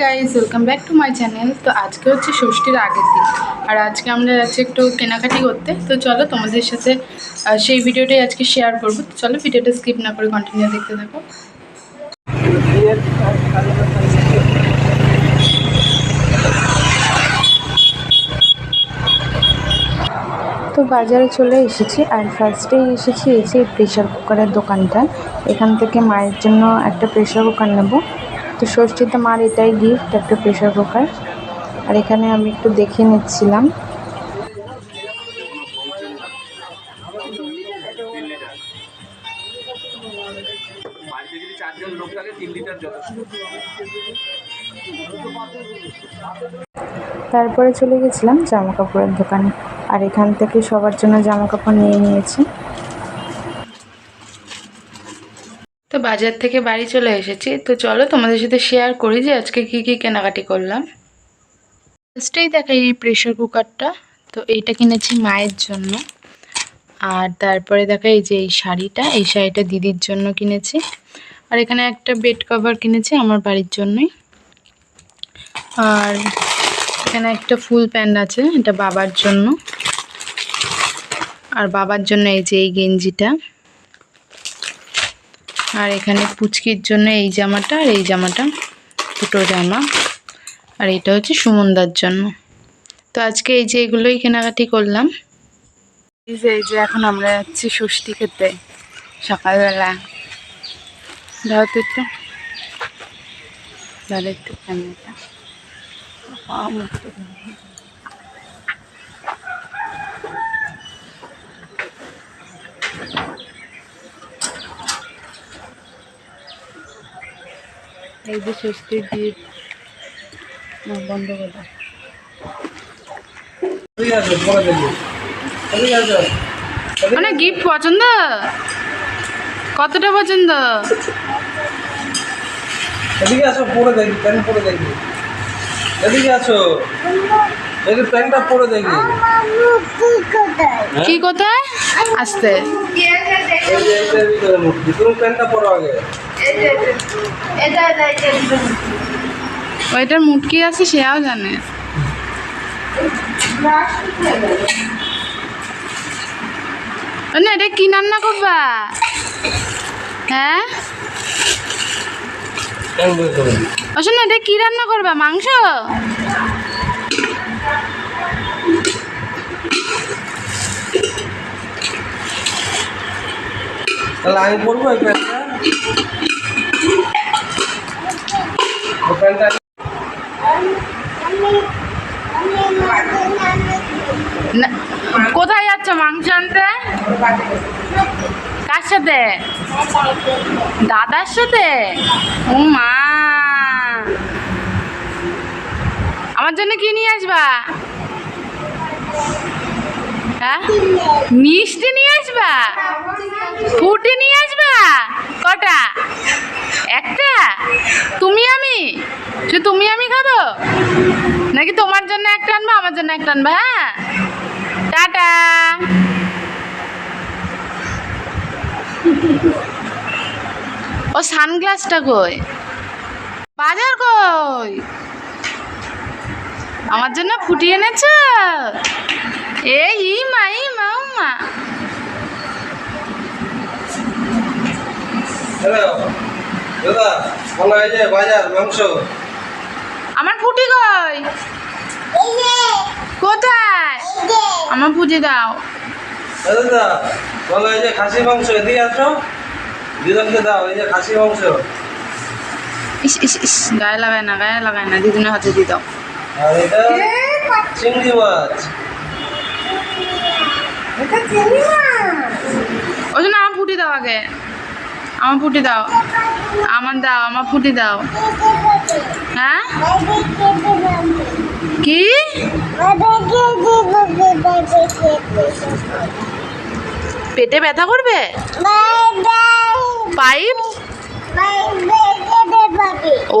Guys welcome back to my channel তো আজকে হচ্ছে ষষ্ঠীর আগের দিন। আর আজকে আমরা যাচ্ছি একটু কেনাকাটি করতে। তো চলো তোমাদের সাথে সেই ভিডিওটাই আজকে শেয়ার করব। তো চলো ভিডিওটা স্কিপ না করে কন্টিনিউ দেখতে থাকো। তো বাজারে চলে এসেছি। আর ফার্স্টেই এসেছি এই যে প্রেশার কুকারের দোকানটা। এখান থেকে মায়ের জন্য একটা প্রেশার কুকার নেব। তো ষষ্ঠীতে মার এটাই গিফট একটা প্রেশার কুকার আর এখানে আমি একটু দেখে নিচ্ছিলাম। তারপরে চলে গেছিলাম জামা কাপড়ের দোকানে। আর এখান থেকে সবার জন্য জামা কাপড় নিয়ে নিয়েছি। তো বাজার থেকে বাড়ি চলে এসেছি। তো চলো তোমাদের সাথে শেয়ার করি যে আজকে কি কি কেনাকাটি করলাম। ফার্স্টেই দেখা এই প্রেশার কুকারটা তো এইটা কিনেছি মায়ের জন্য। আর তারপরে দেখা এই যে এই শাড়িটা এই শাড়িটা দিদির জন্য কিনেছি। আর এখানে একটা বেড কভার কিনেছি আমার বাড়ির জন্যই। আর এখানে একটা ফুল প্যান্ট আছে, এটা বাবার জন্য। আর বাবার জন্য এই যে এই গেঞ্জিটা। আর এখানে পুচকির জন্য এই জামাটা আর এই জামাটা, দুটো জামা। আর এটা হচ্ছে সুমনদার জন্য। তো আজকে এই যে এগুলোই কেনাকাটি করলাম। এই যে এই যে এখন আমরা যাচ্ছি ষষ্ঠী খেতে, সকালবেলা। ধরো তো একটু। ধরো একটু এই যে ষষ্ঠীর গীত বন্ধ করে দাও। মানে গিফট পছন্দ? কতটা পছন্দ? এদিকে আসো পরে দেখি প্যান্ট পরে দেখি। এদিকে আসো। এই প্যান্টটা পরে দেখি। কি কোথায়? আসতে। তুমি প্যান্টটা পরো আগে। ওইটার মুটকি আছে সেও জানে। না, এটা কি রান্না করবা? হ্যাঁ? শোনো, এটা কি রান্না করবা, মাংস? তাহলে আমি পরবো কোথায় যাচ্ছ মাংস আনতে কার সাথে? দাদার সাথে? ও মা। আমার জন্য কি নিয়ে আসবা? হ্যাঁ? মিষ্টি নিয়ে আসবা? ফুটি নিয়ে আসবা? কটা? একটা? তুমি আমি? শুধু তুমি আমি খাব? নাকি তোমার জন্য একটা আনবা, আমার জন্য একটা আনবা হ্যাঁ? টাটা। ও সানগ্লাসটা কই? বাজার কই? আমার জন্য ফুটিয়ে এনেছ? এই ই মা ই মা ও মা হ্যালো দাদা বলো এই যে বাজার মাংস? আমার ফুটি কই? কোথায়? আমার ফুটি দাও। দাদা বলো এই যে খাসি মাংস? এদিকে আসো। দিদনকে দাও এই যে খাসি মাংস। ইস ইস ইস গায়ে লাগায় না গায়ে লাগায় না দিদিনের হাতে দিয়ে দাও। আর এটা চিংড়ি মাছ। ওই জন্য আমার ফুটি দাও আগে। আমার ফুটি দাও। আমার দাও আমার ফুটি দাও। হ্যাঁ? কি? পেটে ব্যথা করবে? পাইপ?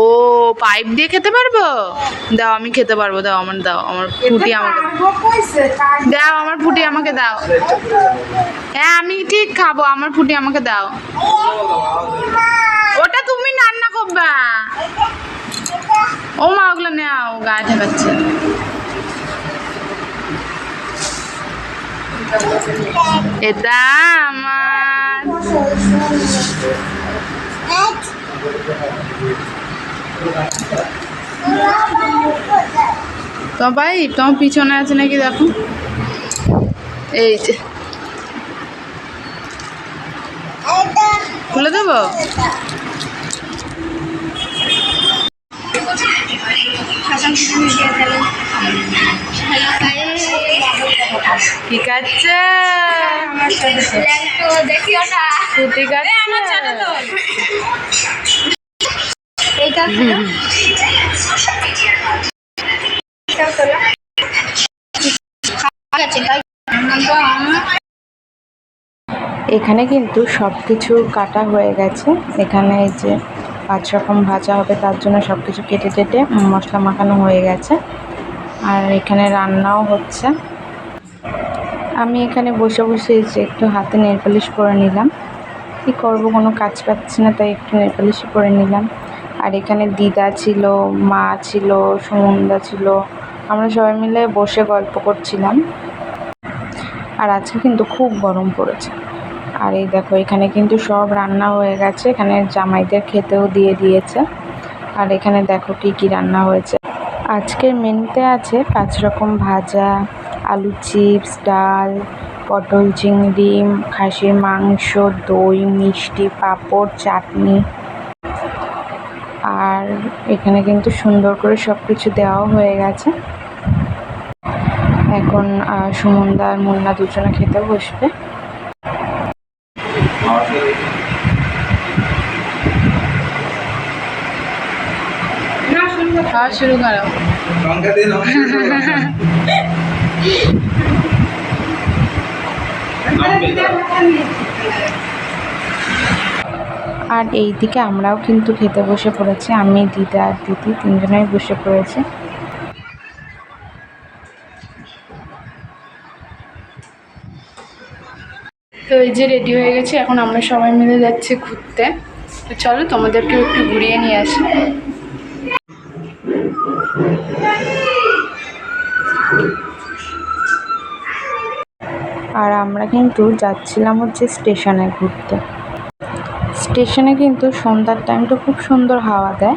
ও পাইপ দিয়ে খেতে পারব? দাও আমি খেতে পারব দাও আমার দাও আমার ফুটি আমাকে দাও আমার ফুটি আমাকে দাও। হ্যাঁ আমি ঠিক খাব আমার ফুটি আমাকে দাও। ওটা তুমি রান্না করবা। ও মা ওগুলো নেও গায়ে ঠেকাচ্ছে। এটা আমার। তো ভাই তোমার পিছনে আছে নাকি দেখো? এই যে। খুলে দেবো? কি খাচ্ছে? দেখিও না। ফুটি খাচ্ছে। এখানে কিন্তু সব কিছু কাটা হয়ে গেছে। এখানে যে পাঁচ রকম ভাজা হবে, তার জন্য সব কিছু কেটে কেটে মশলা মাখানো হয়ে গেছে। আর এখানে রান্নাও হচ্ছে। আমি এখানে বসে বসে যে একটু হাতে নেল করে নিলাম। কী করব, কোনো কাজ পাচ্ছি না, তাই একটু নেল করে নিলাম। আর এখানে দিদা ছিল, মা ছিল, সুমনদা ছিল। আমরা সবাই মিলে বসে গল্প করছিলাম। আর আজকে কিন্তু খুব গরম পড়েছে। আর এই দেখো, এখানে কিন্তু সব রান্না হয়ে গেছে। এখানে জামাইদের খেতেও দিয়ে দিয়েছে। আর এখানে দেখো কি কি রান্না হয়েছে। আজকের মেনুতে আছে পাঁচ রকম ভাজা, আলু চিপস, ডাল, পটল, চিংড়ি, খাসির মাংস, দই, মিষ্টি, পাঁপড়, চাটনি। আর এখানে কিন্তু সুন্দর করে সব কিছু দেওয়াও হয়ে গেছে। এখন আহ, সুমনদা আর মুন্না দুজনে খেতে বসবে। খাওয়া শুরু করো। আর এই দিকে আমরাও কিন্তু খেতে বসে পড়েছি। আমি, দিদা আর দিদি তিনজনেই বসে পড়েছি। তো এই যে রেডি হয়ে গেছে, এখন আমরা সবাই মিলে যাচ্ছি ঘুরতে। তো চলো তোমাদেরকেও একটু ঘুরিয়ে নিয়ে আসি। আর আমরা কিন্তু যাচ্ছিলাম হচ্ছে স্টেশনে ঘুরতে। স্টেশনে কিন্তু সন্ধ্যার টাইমটা খুব সুন্দর হাওয়া দেয়।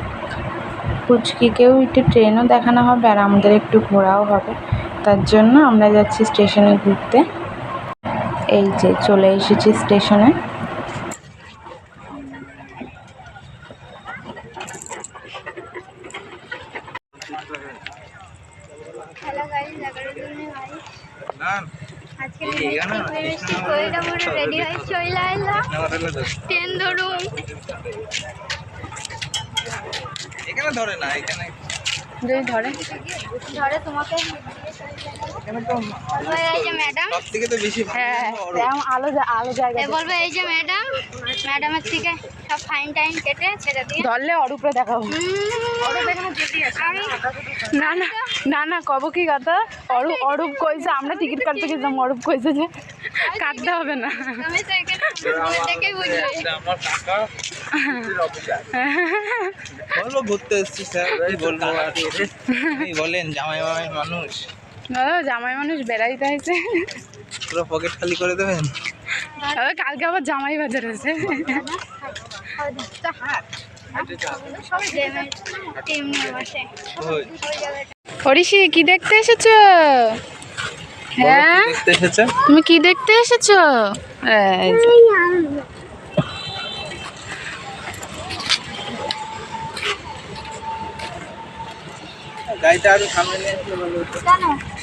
পুচকিকেও একটু ট্রেনও দেখানো হবে আর আমাদের একটু ঘোরাও হবে। তার জন্য আমরা যাচ্ছি স্টেশনে ঘুরতে। এই যে চলে এসেছি স্টেশনে। হ্যালো গাইস আজকে মিষ্টি কইরা রেডি হয়ে চলে আইলা ট্রেন ধরুন এখানে ধরে না এখানে যদি ধরে। ধরে তোমাকে এখানে তো বলবে এই যে ম্যাডাম। সব থেকে তো বেশি ভালো। হ্যাঁ বড়। তেমন আলো জা- আলো জায়গা এ বলবে এই যে ম্যাডাম। ম্যাডামের থেকে সব ফাইন টাইন কেটে ধরলে দেখাবো। না না না না কব কি কথা অরূপ অরূপ কইছে আমরা টিকিট কাটতে গেছিলাম অরূপ কইছে যে কাটতে হবে না। ঘুরতে এসছি স্যার বলব আর বলেন জামাই মামাই মানুষ। দাদা জামাই মানুষ বেড়াইতে হয়েছে পুরো পকেট খালি করে দেবেন? দাদা কালকে আবার জামাই বাজার আছে। হরিষি কি দেখতে এসেছ? হ্যাঁ? তুমি কি দেখতে এসেছ? গাড়িটা সামনে নিয়ে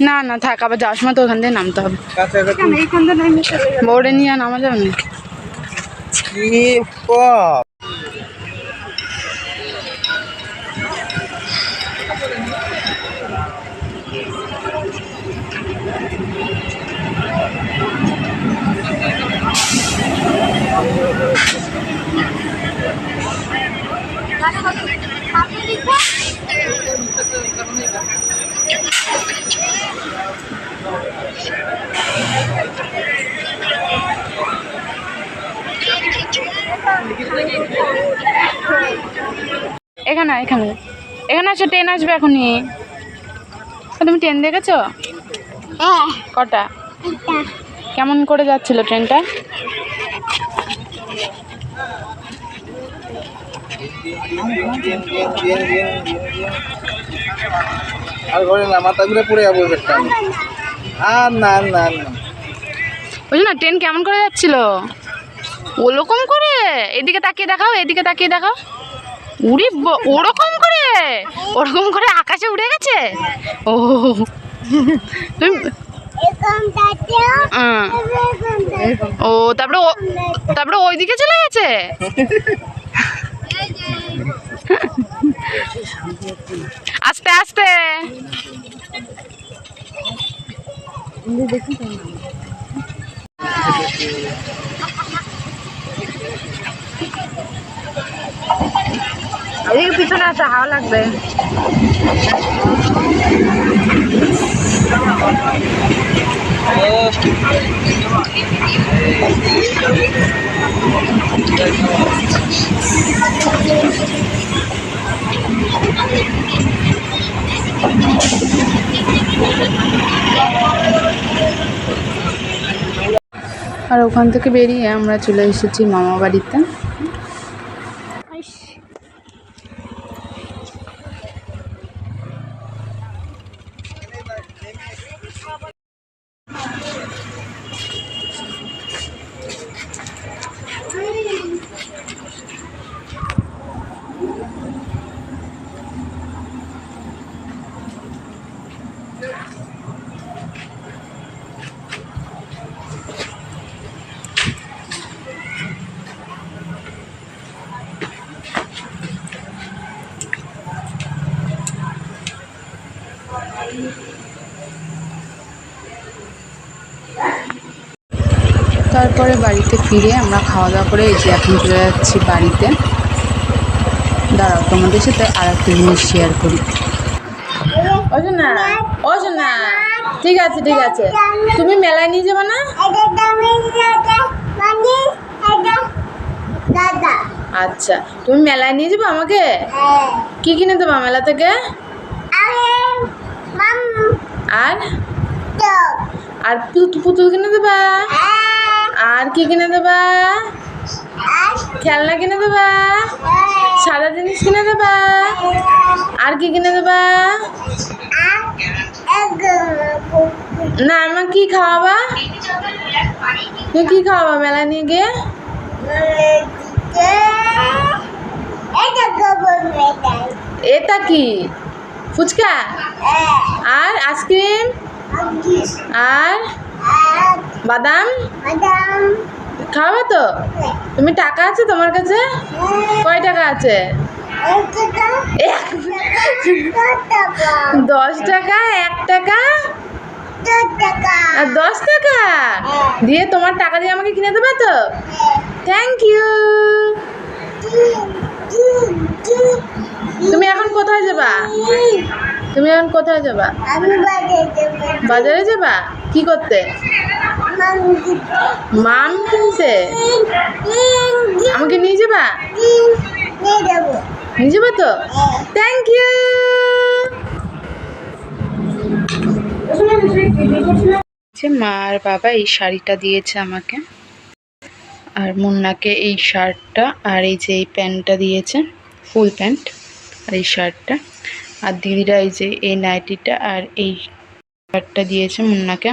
না না থাক আবার যাওয়ার সময় তো ওখান থেকে নামতে হবে। বোর্ডে নিয়ে নামা যাবে না কি এখানে এখানে। এখানে আসো ট্রেন আসবে এখনই। তুমি ট্রেন দেখেছ? হ্যাঁ। কটা? কেমন করে যাচ্ছিল ট্রেনটা? আর ঘরে না মাথা ঘুরে পড়ে যাব আর না না না। বুঝলি না ট্রেন কেমন করে যাচ্ছিল? ওরকম করে? এদিকে তাকিয়ে দেখাও এদিকে তাকিয়ে দেখাও। উড়ি ওরকম করে? ওরকম করে আকাশে উড়ে গেছে? ও। তুমি ও তারপরে তারপরে ওইদিকে চলে গেছে? আস্তে আস্তে। এদিকে পিছনে আছে হাওয়া লাগবে। আর ওখান থেকে বেরিয়ে আমরা চলে এসেছি মামা বাড়িতে তারপরে বাড়িতে ফিরে আমরা খাওয়া দাওয়া করে এই যে এখন চলে যাচ্ছি বাড়িতে। দাঁড়াও তোমাদের সাথে আর একটা জিনিস শেয়ার করি। অজনা অজনা ঠিক আছে ঠিক আছে। তুমি মেলায় নিয়ে যাবে না? আচ্ছা তুমি মেলায় নিয়ে যাবে আমাকে? হ্যাঁ। কি কিনে দেবা মেলা থেকে? আর? আর পুতুল পুতুল কিনে দেবা? হ্যাঁ। আর কি কিনে দেবা? খেলনা কিনে দেবা? সাদা জিনিস কিনে দেবা? আর কি কিনে দেবা? না আমার কি খাওয়াবা? তুমি কি খাওয়াবা মেলা নিয়ে গিয়ে? এটা কি? ফুচকা? আর আইসক্রিম? আর বাদাম? খাওয়াবে তো? তুমি টাকা আছে তোমার কাছে? কয় টাকা আছে? দশ টাকা, এক টাকা? দশ টাকা? দিয়ে তোমার টাকা দিয়ে আমাকে কিনে দেবে তো? থ্যাংক ইউ তুমি এখন কোথায় যাবা? তুমি এখন কোথায় যাবা? বাজারে যাবা। কি করতে? মাম কিনতে? আমাকে নিয়ে যাবা? নিয়ে যাব। তো? থ্যাংক ইউ যে মা আর বাবা এই শাড়িটা দিয়েছে আমাকে। আর মুন্নাকে এই শার্টটা আর এই যে এই প্যান্টটা দিয়েছে ফুল প্যান্ট। আর এই শার্টটা। আর দিদিরা এই যে এই নাইটিটা আর এই শার্টটা দিয়েছে মুন্নাকে।